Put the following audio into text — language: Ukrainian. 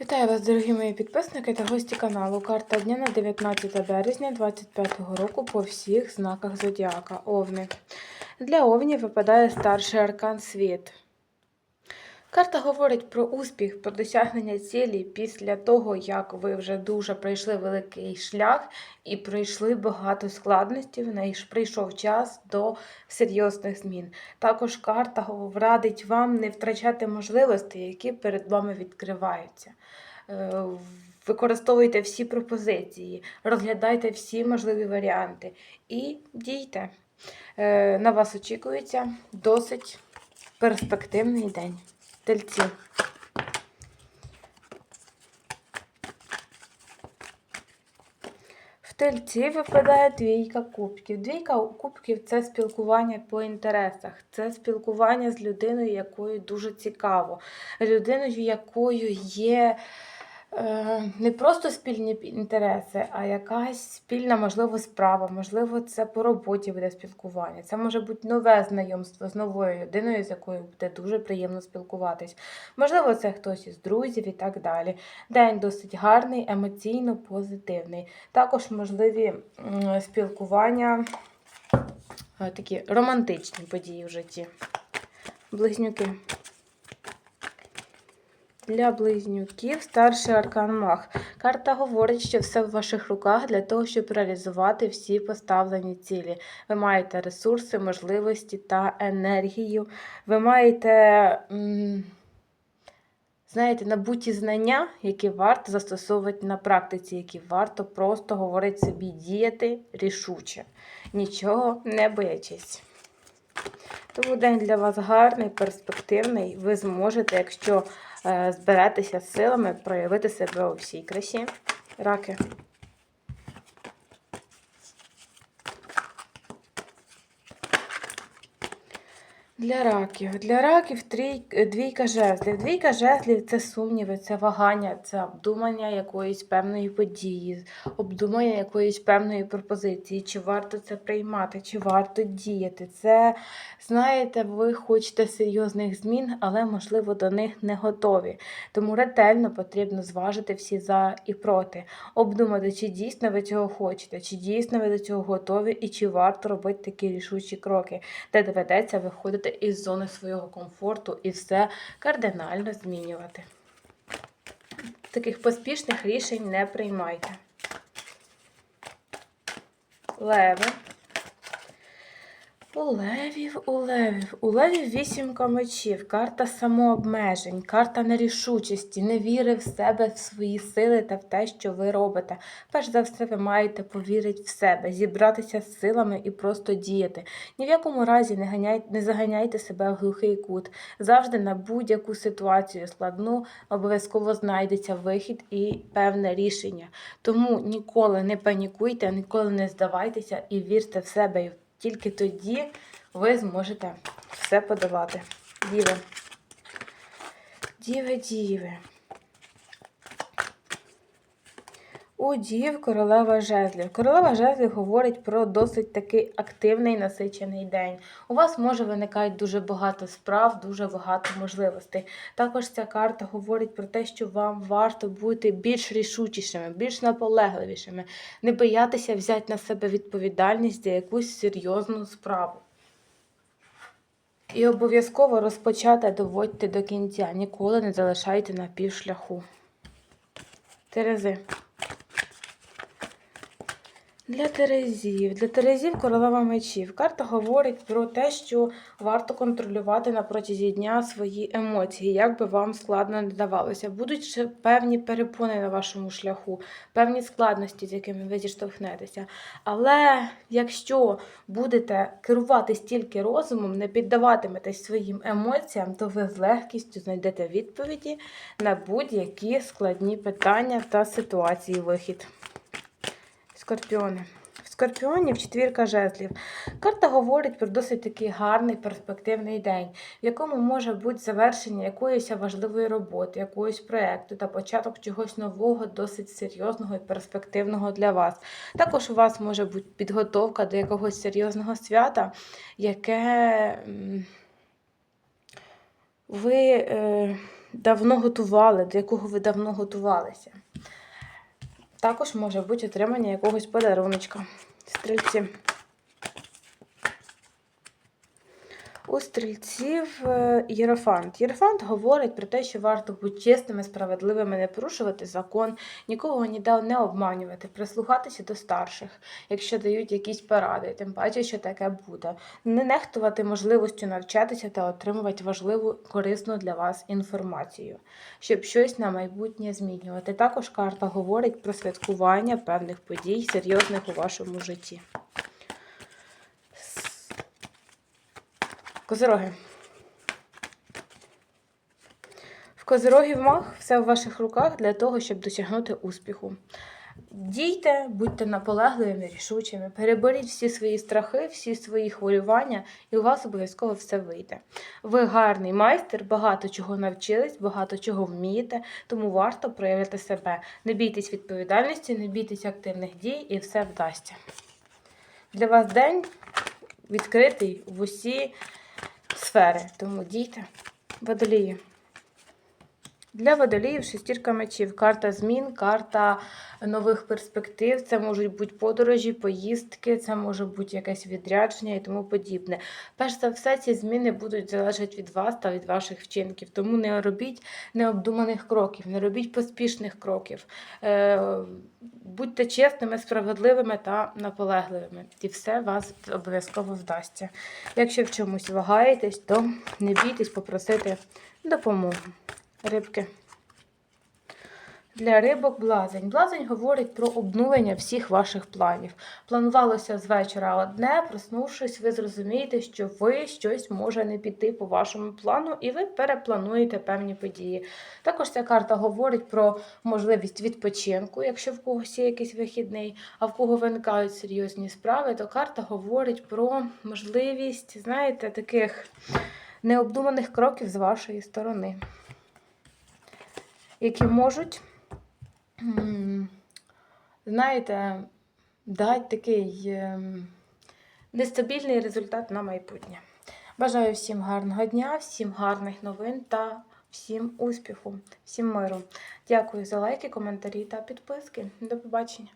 Вітаю вас, дорогі мої підписники та гості каналу. Карта дня на 19 березня 2025 року по всіх знаках Зодіака. Овни. Для овнів випадає старший аркан світ. Карта говорить про успіх, про досягнення цілі після того, як ви вже дуже пройшли великий шлях і пройшли багато складностей. Прийшов час до серйозних змін. Також карта радить вам не втрачати можливості, які перед вами відкриваються. Е, Використовуйте всі пропозиції, розглядайте всі можливі варіанти і дійте. Е, На вас очікується досить перспективний день. Тельці. В тельці випадає двійка кубків. Двійка кубків це спілкування по інтересах, це спілкування з людиною, якою дуже цікаво, людиною, якою є не просто спільні інтереси, а якась спільна, можливо, справа, можливо, це по роботі буде спілкування. Це може бути нове знайомство з новою людиною, з якою буде дуже приємно спілкуватись. Можливо, це хтось із друзів і так далі. День досить гарний, емоційно позитивний. Також можливі спілкування, е, такі романтичні події в житті. Близнюки. Для близнюків старший аркан Мах. Карта говорить, що все в ваших руках для того, щоб реалізувати всі поставлені цілі. Ви маєте ресурси, можливості та енергію. Ви маєте, знаєте, набуті знання, які варто застосовувати на практиці, які варто просто говорити собі діяти рішуче, нічого не боячись. Тому день для вас гарний, перспективний. Ви зможете, якщо зберетеся з силами, проявити себе у всій красі. Раки. Для раків. Для раків двійка жезлів. Двійка жезлів це сумніви, це вагання, це обдумання якоїсь певної події, обдумання якоїсь певної пропозиції, чи варто це приймати, чи варто діяти. Це, знаєте, ви хочете серйозних змін, але, можливо, до них не готові. Тому ретельно потрібно зважити всі за і проти, обдумати, чи дійсно ви цього хочете, чи дійсно ви до цього готові, і чи варто робити такі рішучі кроки, де доведеться виходити із зони свого комфорту і все кардинально змінювати. Таких поспішних рішень не приймайте. Леви. У левів, у левів. У левів вісімка мечів, карта самообмежень, карта нерішучості, невіри в себе, в свої сили та в те, що ви робите. Перш за все, ви маєте повірити в себе, зібратися з силами і просто діяти. Ні в якому разі не, ганяйте, не заганяйте себе в глухий кут. Завжди на будь-яку ситуацію складну обов'язково знайдеться вихід і певне рішення. Тому ніколи не панікуйте, ніколи не здавайтеся і вірте в себе. І тільки тоді ви зможете все подавати. Діви. Діви, діви. У дів королева жезлів. Королева жезлів говорить про досить такий активний насичений день. У вас може виникати дуже багато справ, дуже багато можливостей. Також ця карта говорить про те, що вам варто бути більш рішучішими, більш наполегливішими, не боятися взяти на себе відповідальність за якусь серйозну справу. І обов'язково розпочати доводьте до кінця. Ніколи не залишайте на півшляху. Терези. Для Терезів. Для Терезів королева мечів. Карта говорить про те, що варто контролювати на протязі дня свої емоції, як би вам складно не давалося. Будуть ще певні перепони на вашому шляху, певні складності, з якими ви зіштовхнетеся. Але якщо будете керуватись тільки розумом, не піддаватиметесь своїм емоціям, то ви з легкістю знайдете відповіді на будь-які складні питання та ситуації вихід. Скорпіони. В скорпіонів четвірка жезлів. Карта говорить про досить такий гарний перспективний день, в якому може бути завершення якоїсь важливої роботи, якогось проєкту та початок чогось нового, досить серйозного і перспективного для вас. Також у вас може бути підготовка до якогось серйозного свята, яке ви. Е, давно готували, до якого ви давно готувалися. Також може бути отримання якогось подаруночка. Стрільці. У стрільців е, Єрофант. Єрофант говорить про те, що варто бути чесними, справедливими, не порушувати закон, нікого ніде не обманювати, прислухатися до старших, якщо дають якісь поради, тим паче, що таке буде. Не нехтувати можливістю навчатися та отримувати важливу, корисну для вас інформацію, щоб щось на майбутнє змінювати. Також карта говорить про святкування певних подій, серйозних у вашому житті. Козироги. В козирогів мах все в ваших руках для того, щоб досягнути успіху. Дійте, будьте наполегливими, рішучими, переберіть всі свої страхи, всі свої хвилювання, і у вас обов'язково все вийде. Ви гарний майстер, багато чого навчились, багато чого вмієте, тому варто проявити себе. Не бійтесь відповідальності, не бійтесь активних дій, і все вдасться. Для вас день відкритий в усі сфери, тому дійте. Водолії. Для водоліїв шестірка мечів. Карта змін, карта нових перспектив. Це можуть бути подорожі, поїздки, це може бути якесь відрядження і тому подібне. Перш за все, ці зміни будуть залежати від вас та від ваших вчинків. Тому не робіть необдуманих кроків, не робіть поспішних кроків. Е, будьте чесними, справедливими та наполегливими. І все вас обов'язково вдасться. Якщо в чомусь вагаєтесь, то не бійтесь попросити допомогу. Рибки. Для рибок блазень. Блазень говорить про обнулення всіх ваших планів. Планувалося з вечора одне, проснувшись, ви зрозумієте, що ви щось може не піти по вашому плану, і ви переплануєте певні події. Також ця карта говорить про можливість відпочинку, якщо в когось є якийсь вихідний, а в кого виникають серйозні справи, то карта говорить про можливість, знаєте, таких необдуманих кроків з вашої сторони які можуть, знаєте, дати такий ем, нестабільний результат на майбутнє. Бажаю всім гарного дня, всім гарних новин та всім успіху, всім миру. Дякую за лайки, коментарі та підписки. До побачення!